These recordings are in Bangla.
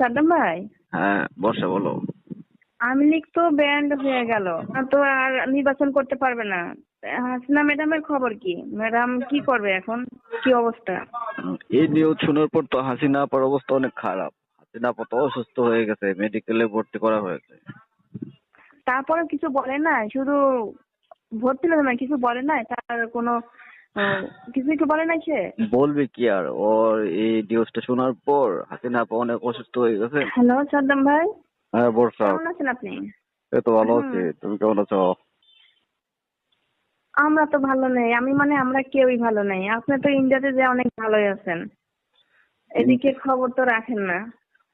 সাদ্দাম ভাই হ্যাঁ বর্ষা বলো। আওয়ামী লীগ তো ব্যান্ড হয়ে গেল। তো আর নির্বাচন করতে পারবে না। হাসিনা ম্যাডামের খবর কি? ম্যাডাম কি করবে এখন? কি অবস্থা? এই নিউজ শোনার পর তো হাসিনা আপার অবস্থা অনেক খারাপ। হাসিনা আপা তো অসুস্থ হয়ে গেছে মেডিকেলে ভর্তি করা হয়েছে। তারপরে কিছু বলে না শুধু ভর্তি হলো না কিছু বলে না তার কোনো কিছু কি বলে না সে বলবে কি আর ওর এই নিউজটা শোনার পর হাসিনা আপা অনেক অসুস্থ হয়ে গেছে। হ্যালো সাদ্দাম ভাই। হ্যাঁ বর্ষা। কেমন আছেন আপনি? এই তো ভালো আছি তুমি কেমন আছো? আমরা তো ভালো নেই আমি মানে আমরা কেউই ভালো নেই। আপনি তো ইন্ডিয়াতে যে অনেক ভালোই আছেন। এদিকে খবর তো রাখেন না।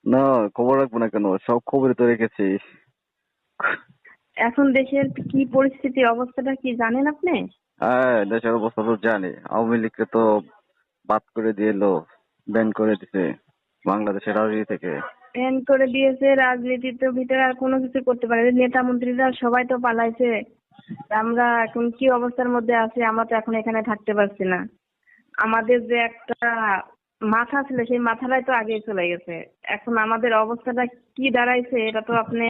না খবর রাখব না কেন? সব খবরই তো রেখেছি। এখন দেশের কি পরিস্থিতি অবস্থাটা কি জানেন আপনি? হ্যাঁ দেশের অবস্থা তো জানি। আওয়ামী লীগকে তো বাদ করে দিয়ে এলো ব্যান করে দিছে বাংলাদেশের রাজনীতি থেকে। ব্যান করে দিয়েছে রাজনীতির ভিতরে আর কোনো কিছু করতে পারে। নেতা মন্ত্রীরা সবাই তো পালাইছে। আমরা এখন কি অবস্থার মধ্যে আছি? আমরা তো এখন এখানে থাকতে পারছি না। আমাদের যে একটা মাথা ছিল, সেই মাথাটাই তো আগেই চলে গেছে। এখন আমাদের অবস্থাটা কি দাঁড়াইছে, এটা তো আপনি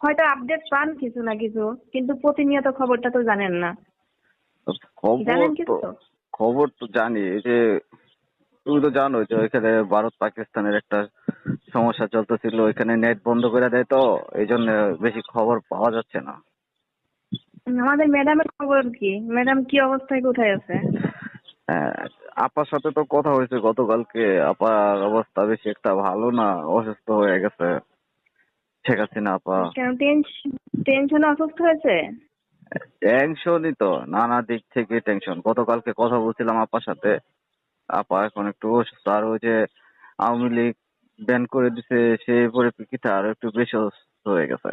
হয়তো আপডেট পান কিছু না কিছু, কিন্তু প্রতিনিয়ত খবরটা তো জানেন না। খবর তো খবর তো জানি এই যে তুমি তো জানো যে ওইখানে ভারত পাকিস্তানের একটা সমস্যা চলতেছিল ওইখানে নেট বন্ধ করে দেয় তো এই জন্য বেশি খবর পাওয়া যাচ্ছে না। আমাদের ম্যাডামের খবর কি? ম্যাডাম কি অবস্থায় কোথায় আছে? হ্যাঁ, আপার সাথে তো কথা হয়েছে গতকালকে আপার অবস্থা বেশি একটা ভালো না অসুস্থ হয়ে গেছে। শেখ হাসিনা আপা। কেন টেনশন টেনশনে অসুস্থ হয়েছে? টেনশনই তো, নানা দিক থেকে টেনশন গতকালকে কথা বলছিলাম আপার সাথে। আপা এখন একটু অসুস্থ, আর ওই যে আওয়ামী লীগ ব্যান করে দিছে সেই পরিপ্রেক্ষিতে আরও একটু বেশি অসুস্থ হয়ে গেছে।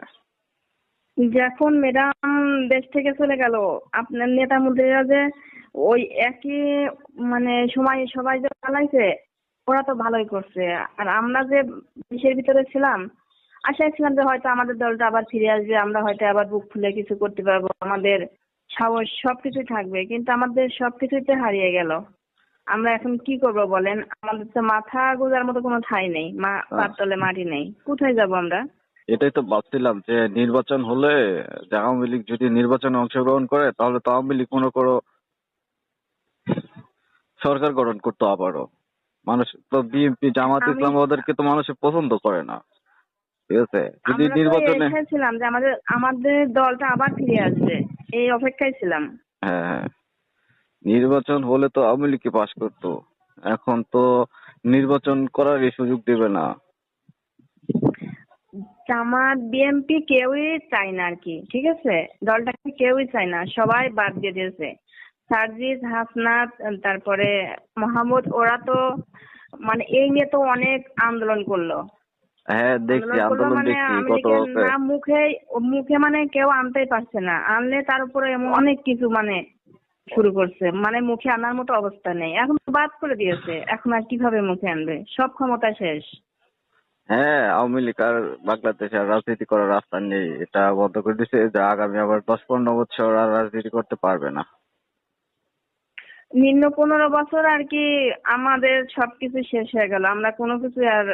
যখন ম্যাডাম দেশ থেকে চলে গেল, আপনার নেতা মন্ত্রীরা যে ওই একই মানে সময় সবাই যে পালাইছে, ওরা তো ভালোই করছে। আর আমরা যে দেশের ভিতরে ছিলাম আশায় ছিলাম যে হয়তো আমাদের দলটা আবার ফিরে আসবে আমরা হয়তো আবার বুক খুলে কিছু করতে পারব। আমাদের সাহস সবকিছুই থাকবে কিন্তু আমাদের সবকিছুই তো হারিয়ে গেল। আমরা এখন কি করব বলেন? আমাদের তো মাথা গোজার মতো কোনো ঠাঁই নেই মা তলে মাটি নেই। কোথায় যাব আমরা? এটাই তো ভাবছিলাম যে নির্বাচন হলে যে আওয়ামী লীগ যদি নির্বাচনে অংশগ্রহণ করে তাহলে তো আওয়ামী লীগ মনে করো সরকার গঠন করতো আবারও। মানুষ তো বিএনপি জামাত ইসলাম ওদেরকে তো মানুষে পছন্দ করে না। ঠিক আছে? যদি নির্বাচনে ছিলাম যে আমাদের আমাদের দলটা আবার ফিরে আসবে। এই অপেক্ষায় ছিলাম। হ্যাঁ হ্যাঁ। নির্বাচন হলে তো আওয়ামী লীগকে পাশ করতো। এখন তো নির্বাচন করারই সুযোগ দেবে না। জামাত বিএনপি কেউই চায় না আর কি ঠিক আছে? দলটাকে কেউই চায় না সবাই বাদ দিয়ে দিয়েছে। সার্জিস হাসনাত তারপরে মোহাম্মদ ওরা তো মানে এই নিয়ে তো অনেক আন্দোলন করল। হ্যাঁ দেখছি আন্দোলন মানে দেখছি কত নাম মুখে মুখে মানে কেউ আনতেই পারছে না। আনলে তার উপরে এমন অনেক কিছু মানে শুরু করছে। মানে মুখে আনার মতো অবস্থা নেই। এখন তো বাদ করে দিয়েছে। এখন আর কীভাবে মুখে আনবে? সব ক্ষমতা শেষ। হ্যাঁ আওয়ামী লীগ আর বাংলাদেশে আর রাজনীতি করার রাস্তা নেই। এটা বন্ধ করে দিছে যে আগামী আবার দশ পনেরো বছর আর রাজনীতি করতে পারবে না। নিম্ন পনেরো বছর আর কি আমাদের সবকিছু শেষ হয়ে গেল। আমরা কোনো কিছু আর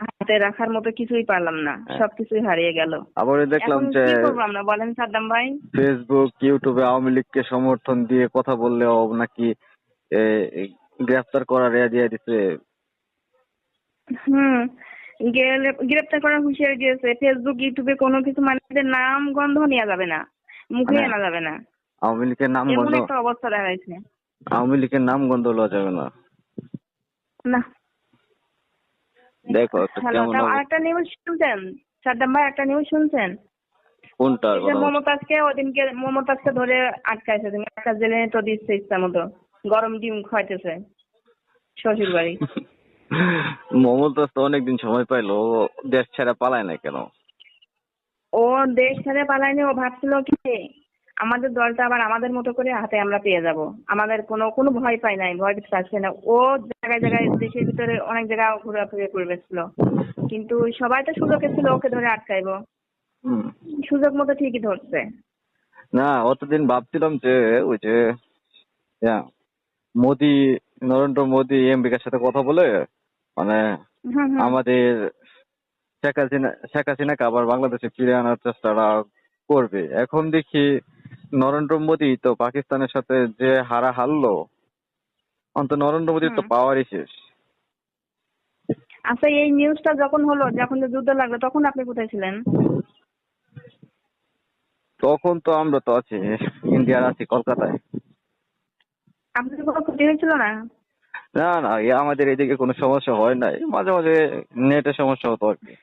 হাতে রাখার মতো কিছুই পারলাম না হ্যাঁ। সবকিছুই হারিয়ে গেল। আবার দেখলাম যে কি করব আমরা বলেন সাদ্দাম ভাই? ফেসবুক ইউটিউবে আওয়ামী লীগকে সমর্থন দিয়ে কথা বললেও নাকি গ্রেফতার করার এ দিয়ে দিছে? হুম গ্রেপ্তার করার হুঁশিয়ারি দিয়েছে। ফেসবুক ইউটিউবে কোনো কিছু মানুষের নাম গন্ধ নেওয়া যাবে না মুখে মানে আনা যাবে না। আওয়ামী লীগের নাম গন্ধ একটা অবস্থা দাঁড়াইছে আওয়ামী লীগের নাম গন্ধ লওয়া যাবে না। না। দেখো। আরেকটা নিউজ শুনছেন? সাদ্দাম ভাই একটা নিউজ শুনছেন? কোনটা মমতাজকে ওদিনকে মমতাজকে ধরে আটকাইছে একটা জেলে তো দিচ্ছে ইচ্ছা মতো। গরম ডিম খাইতেছে শ্বশুর বাড়ি মমতাজ তো অনেকদিন সময় পাইলো দেশ ছেড়ে পালায় না কেন? ও দেশ ছেড়ে পালায়নি ও ভাবছিল কি আমাদের দলটা আবার আমাদের মতো করে হাতে আমরা পেয়ে যাব। আমাদের কোনো কোনো ভয় পাই নাই ভয় পেতে পারছে না। ও জায়গায় জায়গায় দেশের ভিতরে অনেক জায়গায় ঘোরাফেরা করে বেসছিল কিন্তু সবাই তো সুযোগে ছিল ওকে ধরে আটকাইবো। সুযোগ মতো ঠিকই ধরছে। না অতদিন ভাবছিলাম যে ওই যে মোদি নরেন্দ্র মোদি এমপিকার সাথে কথা বলে মানে আমাদের শেখ হাসিনা শেখ হাসিনাকে আবার বাংলাদেশে ফিরে আনার চেষ্টাটা করবে। এখন দেখি নরেন্দ্র মোদী তো পাকিস্তানের সাথে যে হারা হারলো অন্ত নরেন্দ্র মোদীর তো পাওয়ারই শেষ। আচ্ছা এই নিউজটা যখন হলো যখন যে যুদ্ধ লাগল তখন আপনি কোথায় ছিলেন? তখন তো আমরা তো আছি ইন্ডিয়ার আছি কলকাতায়। আপনার কোনো ক্ষতি হয়েছিল না? না না এ আমাদের এদিকে কোনো সমস্যা হয় নাই। মাঝে মাঝে নেটের সমস্যা হতো আর কি।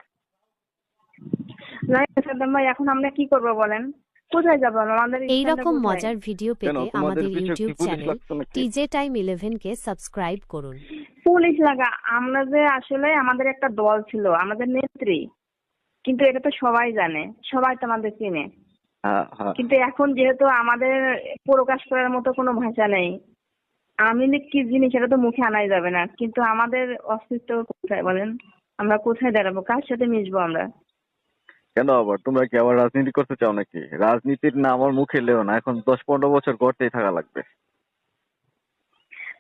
এখন আমরা কি করব বলেন? কোথায় যাব আমাদের এই রকম মজার ভিডিও কেন? পেতে আমাদের YouTube police channel TJ time eleven কে সাবস্ক্রাইব করুন। পুলিশ লাগা আমরা যে আসলে আমাদের একটা দল ছিল আমাদের নেত্রী। কিন্তু এটা তো সবাই জানে সবাই তো আমাদের চিনে। হ্যাঁ হ্যাঁ। কিন্তু এখন যেহেতু আমাদের প্রকাশ করার মতো কোনো ভাষা নেই আমি কি জিনিস এটা তো মুখে আনাই যাবে না। কিন্তু আমাদের অস্তিত্ব কোথায় বলেন? আমরা কোথায় দাঁড়াবো? কার সাথে মিশবো আমরা? কেন আবার? তোমরা কি আবার রাজনীতি করতে চাও নাকি? রাজনীতির না আমার মুখে লেও না। এখন দশ পনেরো বছর গড়তেই থাকা লাগবে।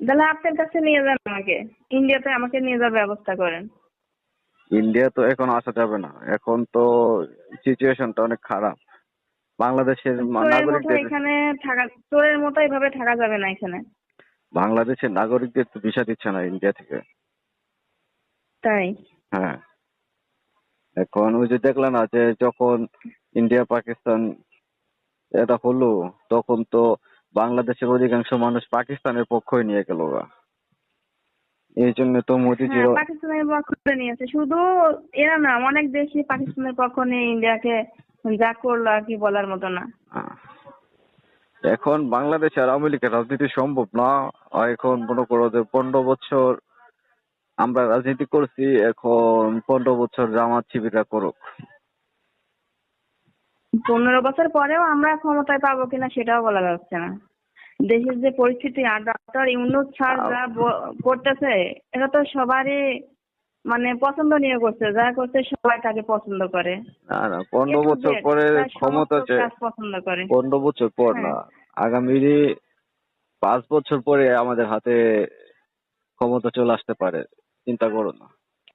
তাহলে আপনার কাছে নিয়ে যান আমাকে। ইন্ডিয়াতে আমাকে নিয়ে যাওয়ার ব্যবস্থা করেন। ইন্ডিয়া তো এখন আসা যাবে না। এখন তো সিচুয়েশনটা অনেক খারাপ। বাংলাদেশের নাগরিকদের এখানে থাকা চোরের মতো এইভাবে থাকা যাবে না এখানে। বাংলাদেশের নাগরিকদের তো ভিসা দিচ্ছে না ইন্ডিয়া থেকে। তাই? হ্যাঁ। এখন ওই যে দেখলাম না যে যখন ইন্ডিয়া পাকিস্তান এটা হলো তখন তো বাংলাদেশের অধিকাংশ মানুষ পাকিস্তানের পক্ষই নিয়ে গেল এই জন্য তো হ্যাঁ মোদিজিরও পাকিস্তানের পক্ষ নিয়েছে। শুধু এরা না অনেক দেশই পাকিস্তানের পক্ষ নিয়ে ইন্ডিয়াকে যা করল আর কি বলার মতো না। এখন বাংলাদেশ আর আওয়ামী লীগের রাজনীতি সম্ভব না। এখন মনে করো যে পনেরো বছর আমরা রাজনীতি করছি এখন পনেরো বছর জামাত শিবিরা করুক। পনেরো বছর পরেও আমরা ক্ষমতায় পাবো কিনা সেটাও বলা যাচ্ছে না। দেশের যে পরিস্থিতি আর ডক্টর ইউনুস স্যার যা করতেছে এটা তো সবারই মানে পছন্দ নিয়ে করছে যা করছে সবাই তাকে পছন্দ করে। না না পনেরো বছর পরে ক্ষমতা পছন্দ করে। পনেরো বছর পর না হ্যাঁ। আগামী পাঁচ বছর পরে আমাদের হাতে ক্ষমতা চলে আসতে পারে। চিন্তা করো না।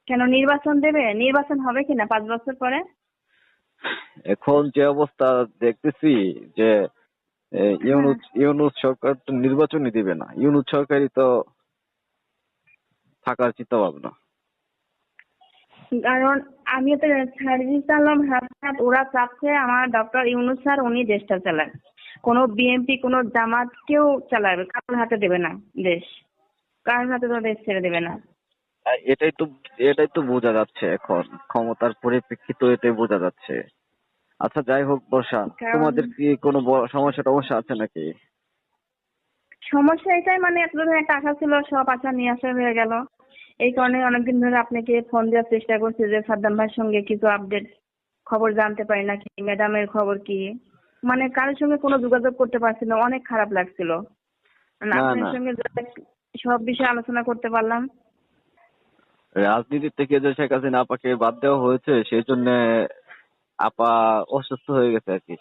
কেন নির্বাচন দেবে? নির্বাচন হবে কিনা পাঁচ বছর পরে? এখন যে অবস্থা দেখতেছি যে ইউনুস ইউনুস সরকার তো নির্বাচনই দিবে না। ইউনুস সরকারই তো থাকার চিন্তা ভাবনা কারণ আমি তো সার্জিস আলম হাসনাত ওরা চাচ্ছে আমার ডক্টর ইউনুস স্যার উনি দেশটা চালান। কোনো বিএনপি কোনো জামাত কেউ চালাবে কারোর হাতে দেবে না দেশ। কারোর হাতে তো দেশ ছেড়ে দেবে না। এটাই তো এটাই তো বোঝা যাচ্ছে এখন। ক্ষমতার পরিপ্রেক্ষিত এটাই বোঝা যাচ্ছে। আচ্ছা যাই হোক বর্ষা তোমাদের কি কোনো সমস্যা টমস্যা আছে নাকি? সমস্যা এটাই মানে এতদিন একটা আশা ছিল সব আশা নিয়ে আসা হয়ে গেল। এই কারণে অনেকদিন ধরে আপনাকে ফোন দেওয়ার চেষ্টা করছি যে সাদ্দাম ভাইয়ের সঙ্গে কিছু আপডেট খবর জানতে পারি না নাকি ম্যাডামের খবর কি? মানে কারোর সঙ্গে কোনো যোগাযোগ করতে পারছি না অনেক খারাপ লাগছিল। মানে আপনার সঙ্গে সব বিষয়ে আলোচনা করতে পারলাম রাজনীতি থেকে যে শেখ হাসিনা আপাকে বাদ দেওয়া হয়েছে সেই জন্য আপা অসুস্থ হয়ে গেছে আর কি।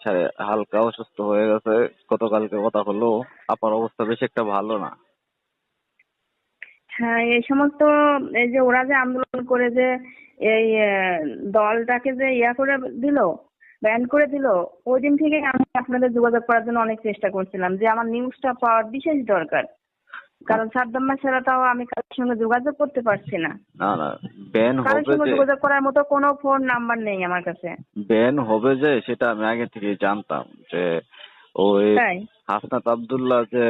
হালকা অসুস্থ হয়ে গেছে। গতকালকে কথা হলো, আপার অবস্থা বেশি একটা ভালো না। হ্যাঁ এই সমস্ত এই যে ওরা যে আন্দোলন করে যে এই দলটাকে যে ইয়া করে দিল, ব্যান করে দিল, ওই দিন থেকে আমি আপনাদের যোগাযোগ করার জন্য অনেক চেষ্টা করছিলাম যে আমার নিউজটা পাওয়ার বিশেষ দরকার। কারণ সাদ্দাম ভাই ছাড়া তাও আমি কারোর সঙ্গে যোগাযোগ করতে পারছি না। না না ব্যান কারোর হবে সঙ্গে যে যোগাযোগ করার মতো কোনো ফোন নাম্বার নেই আমার কাছে। ব্যান হবে যে সেটা আমি আগে থেকে জানতাম যে ওই তাই? হাসনাত আব্দুল্লাহ যে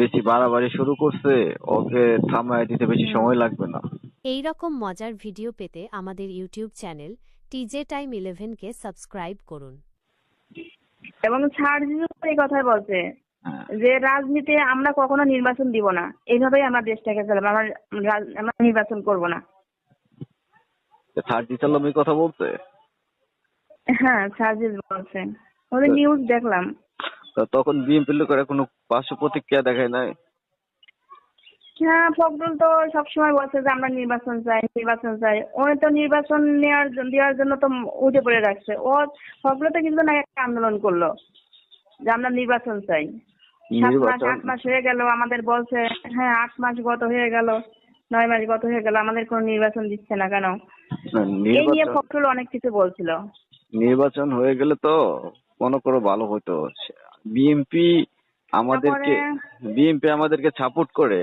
বেশি বাড়াবাড়ি শুরু করছে ওকে থামায় দিতে বেশি সময় লাগবে না। এই রকম মজার ভিডিও পেতে আমাদের YouTube channel TJ time eleven কে সাবস্ক্রাইব করুন। এবং সার্জিও এই কথাই বলছে। যে রাজনীতি আমরা কখনো নির্বাচন দিব না এইভাবেই আমরা দেশটাকে চালাবো আমরা আমরা নির্বাচন করব না। সার্জিস কথা বলছে? হ্যাঁ সার্জিস বলছে। ওদের নিউজ দেখলাম। তখন বিএনপি লোকেরা কোনো পার্শ্ব প্রতিক্রিয়া দেখায় নাই? হ্যাঁ ফখরুল তো সবসময় বলছে যে আমরা নির্বাচন চাই নির্বাচন চাই। উনি তো নির্বাচন নেওয়ার দেওয়ার জন্য তো উঠে পড়ে রাখছে। ও ফখরুল তো কিছুদিন আগে একটা আন্দোলন করল যে আমরা নির্বাচন চাই। সাত মাস আট মাস হয়ে গেল আমাদের বলছে হ্যাঁ আট মাস গত হয়ে গেল নয় মাস গত হয়ে গেল আমাদের কোনো নির্বাচন দিচ্ছে না কেন? এই নিয়ে ফখরুল অনেক কিছু বলছিল। নির্বাচন হয়ে গেলে তো মনে করো ভালো হতো। বিএনপি আমাদেরকে বিএনপি আমাদেরকে সাপোর্ট করে।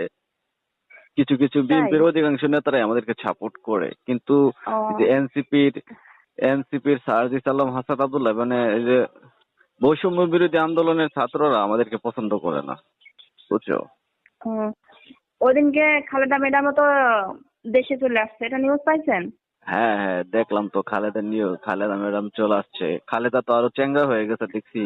কিছু কিছু বিএনপির অধিকাংশ নেতারাই আমাদেরকে সাপোর্ট করে। কিন্তু এনসিপির এনসিপির সারজিস আলম হাসান আব্দুল্লাহ মানে এই যে বৈষম্য বিরোধী আন্দোলনের ছাত্ররা আমাদেরকে পছন্দ করে না। বুঝছ? ওদিনকে খালেদা ম্যাডামও তো দেশে চলে আসছে। এটা নিউজ পাইছেন? হ্যাঁ হ্যাঁ দেখলাম তো খালেদা নিয়ে খালেদা ম্যাডাম চলে আসছে। খালেদা তো আরও চেঙ্গা হয়ে গেছে দেখছি।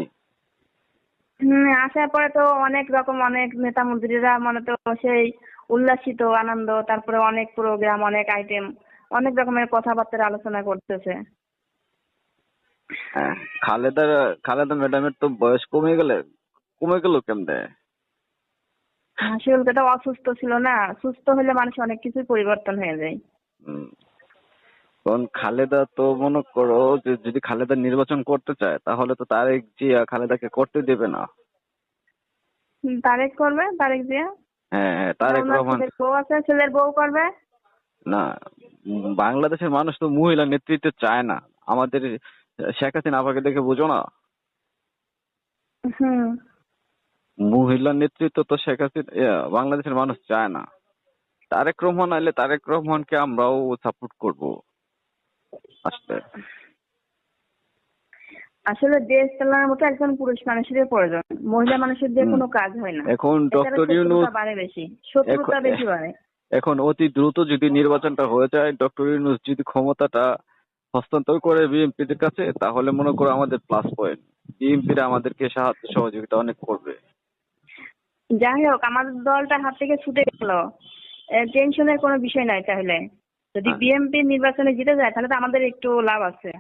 হম আসার পরে তো অনেক রকম অনেক নেতা মন্ত্রীরা মানে তো সেই উল্লাসিত আনন্দ তারপরে অনেক প্রোগ্রাম অনেক আইটেম অনেক রকমের কথাবার্তার আলোচনা করতেছে। হ্যাঁ। খালেদা খালেদা ম্যাডামের তো বয়স কমে গেলে কমে গেল কেমনে? হাসিউল তো অসুস্থ ছিল না। সুস্থ হলে মানুষ অনেক কিছুই পরিবর্তন হয়ে যায়। কারণ খালেদা তো মনে করো যে যদি খালেদা নির্বাচন করতে চায় তাহলে তো তারেক জিয়া খালেদাকে করতে দেবে না। তারেক করবে? তারেক জিয়া? হ্যাঁ হ্যাঁ তারেক রহমান। বউ আছে ছেলের বউ করবে? না বাংলাদেশের মানুষ তো মহিলা নেতৃত্ব চায় না। আমাদের শেখ হাসিনা আপাকে দেখে বুঝো না? মহিলা নেতৃত্ব তো শেখ হাসিনা বাংলাদেশের মানুষ চায় না। তারেক রহমান আইলে তারেক রহমানকে আমরাও সাপোর্ট করব। আসলে। আসলে দেশ চালানোর মতো একজন পুরুষ মানুষের প্রয়োজন। মহিলা মানুষের দিয়ে। কোনো কাজ হয় না। এখন ডক্টর ইউনুস বাড়ে বেশি। শত্রুতা এখন- বেশি বাড়ে। এখন অতি দ্রুত যদি নির্বাচনটা হয়ে যায় ডক্টর ইউনুস যদি ক্ষমতাটা হস্তান্তর করে বিএনপির কাছে তাহলে মনে করো আমাদের প্লাস পয়েন্ট বিএনপিরা আমাদেরকে সাহায্য সহযোগিতা অনেক করবে। যাই হোক আমাদের দলটা হাত থেকে ছুটে গেল। টেনশনের কোনো বিষয় নাই তাহলে। যদি হ্যাঁ। বিএনপি নির্বাচনে জিতে যায় তাহলে তো আমাদের একটু লাভ আছে।